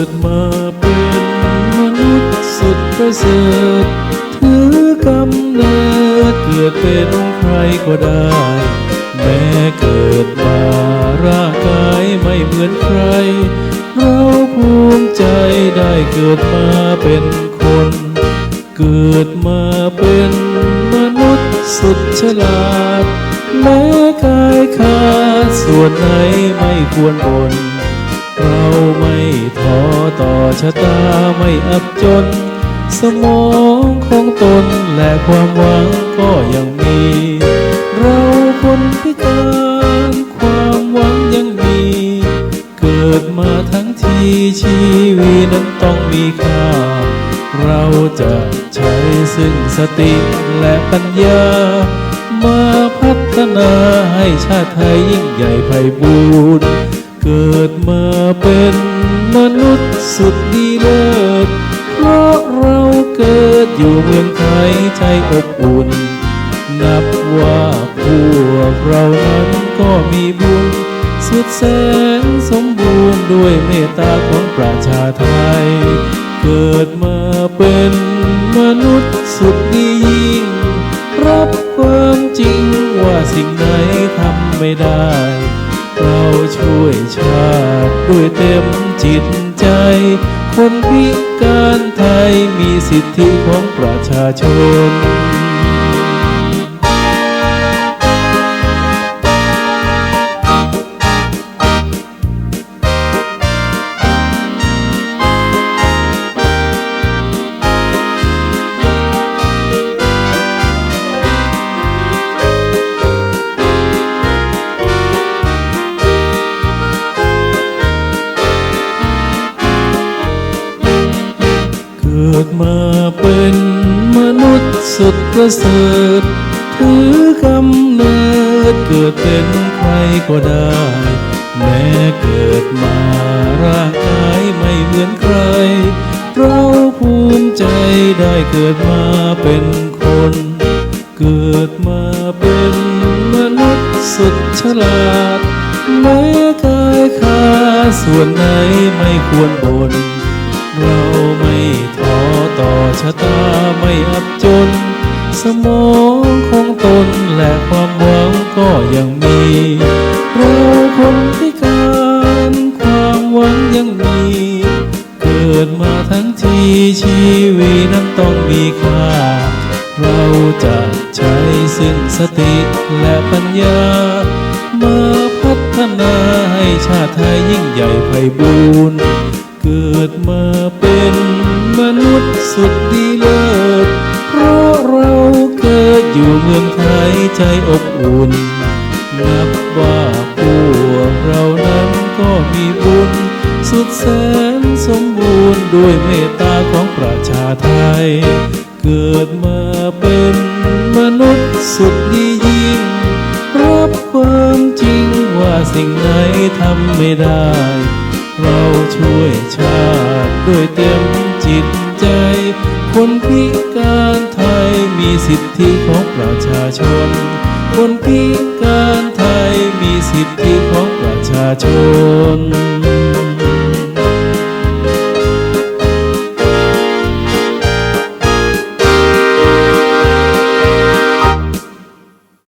กิดมาเป็นมนุษย์สุดประเสริฐถือกำเนิดเกิดเป็นใครก็ได้ แม้เกิดมาร่างกายไม่เหมือนใคร เราภูมิใจได้เกิดมาเป็นคน เกิดมาเป็นมนุษย์สุดฉลาด แม้กายขาดส่วนไหนไม่ควรบน่น เราไม่ท้อต่อชะตาไม่อับจน สมองของตนและความหวังก็ยังมี เราคนพิการความหวังยังมี เกิดมาทั้งทีชีวิตนั้นต้องมีค่า เราจะใช้ซึ่งสติและปัญญา มาพัฒนาให้ชาติไทยยิ่งใหญ่ไพบูรณ์ กิดมาเป็นมนุษย์สุดดีเลิศเพราะเราเกิดอยู่เมืองไทยใจอบอุ่น นับว่าพวกเรานั้นก็มีบุญ สุดแสนสมบูรณ์ด้วยเมตตาของประชาไทย เกิดมาเป็นมนุษย์สุดดียิ่ง รับความจริงว่าสิ่งไหนทำไม่ได้ ช่วยชาติด้วยเต็มจิตใจ คนพิการไทยมีสิทธิของประชาชน กิดมาเป็นมนุษย์สุดประเสริฐถือกำเนิดเกิดเป็นใครก็ได้ แม้เกิดมาร่างกายไม่เหมือนใคร เราภูมิใจได้เกิดมาเป็นคน เกิดมาเป็นมนุษย์สุดฉลาดแม้กายขาส่วนไหนไม่ควรบนเรา ต่อชะตาไม่อับจน สมองของตนและความหวังก็ยังมีเราคนพิการความหวังยังมี เกิดมาทั้งทีชีวิตนั้นต้องมีค่า เราจะใช้ซึ่งสติและปัญญา มาพัฒนาให้ชาติไทยยิ่งใหญ่ไพบูรณ์ กิดมาเป็นมนุษย์สุดดีเลิศ เพราะเราเกิดอยู่เมืองไทยใจอบอุ่น นับว่าพวกเรานั้นก็มีบุญ สุดแสนสมบูรณ์ด้วยเมตตาของประชาไทย เกิดมาเป็นมนุษย์สุดดียิ่ง รับความจริงว่าสิ่งไหนทำไม่ได้ เราช่วยชาติด้วยเต็มจิตใจ คนพิการไทยมีสิทธิของประชาชน คนพิการไทยมีสิทธิของประชาชน